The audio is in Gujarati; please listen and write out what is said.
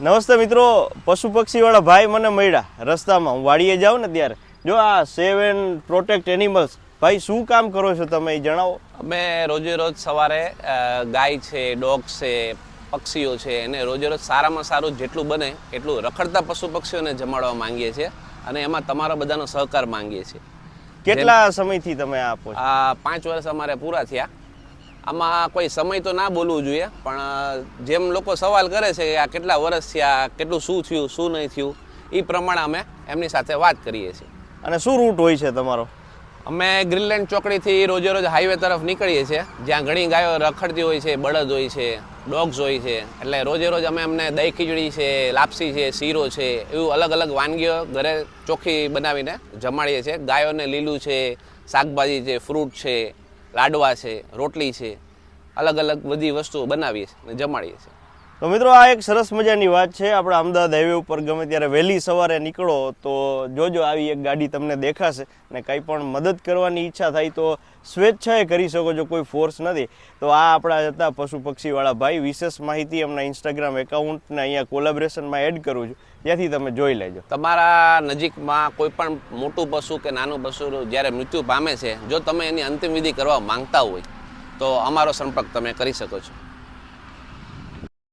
નમસ્તે મિત્રો પશુ પક્ષીવાળા ભાઈ મને મળ્યા રસ્તામાં. હું વાડીએ જાઉં ને ત્યારે. જો આ સેવ એન્ડ પ્રોટેક્ટ એનિમલ્સ ભાઈ શું કામ કરો છો તમે એ જણાવો. અમે રોજે રોજ સવારે ગાય છે ડોગ છે પક્ષીઓ છે એને રોજે રોજ સારામાં સારું જેટલું બને એટલું રખડતા પશુ પક્ષીઓને જમાડવા માંગીએ છીએ અને એમાં તમારા બધાનો સહકાર માંગીએ છીએ. કેટલા સમયથી તમે આપો આ પાંચ વર્ષ અમારે પૂરા થયા. આમાં કોઈ સમય તો ના બોલવું જોઈએ પણ જેમ લોકો સવાલ કરે છે કે આ કેટલા વર્ષ થયા કેટલું શું થયું શું નહીં થયું એ પ્રમાણે અમે એમની સાથે વાત કરીએ છીએ. અને શું રૂટ હોય છે તમારો? અમે ગ્રીનલેન્ડ ચોકડીથી રોજે રોજ હાઈવે તરફ નીકળીએ છીએ જ્યાં ઘણી ગાયો રખડતી હોય છે બળદ હોય છે ડોગ્સ હોય છે એટલે રોજે રોજ અમે અમને દહીં ખીચડી છે લાપસી છે શીરો છે એવું અલગ અલગ વાનગીઓ ઘરે ચોખ્ખી બનાવીને જમાડીએ છીએ. ગાયોને લીલું છે શાકભાજી છે ફ્રૂટ છે લાડવા છે રોટલી છે અલગ અલગ બધી વસ્તુઓ બનાવીએ છીએ અને જમાડીએ છીએ. તો મિત્રો આ એક સરસ મજાની વાત છે. આપણે અમદાવાદ હાઈવે ઉપર ગમે ત્યારે વહેલી સવારે નીકળો તો જોજો આવી એક ગાડી તમને દેખાશે ને કંઈ પણ મદદ કરવાની ઈચ્છા થાય તો સ્વેચ્છાએ કરી શકો છો, કોઈ ફોર્સ નથી. તો આ આપણા હતા પશુ પક્ષીવાળા ભાઈ. વિશેષ માહિતી એમના ઇન્સ્ટાગ્રામ એકાઉન્ટને અહીંયા કોલેબરેશનમાં એડ કરું છું. ત્યાંથી તમે જોઈ લેજો. તમારા નજીકમાં કોઈ પણ મોટું પશુ કે નાનું પશુ જ્યારે મૃત્યુ પામે છે, જો તમે એની અંતિમ વિધિ કરવા માંગતા હોય, તો અમારો સંપર્ક તમે કરી શકો છો.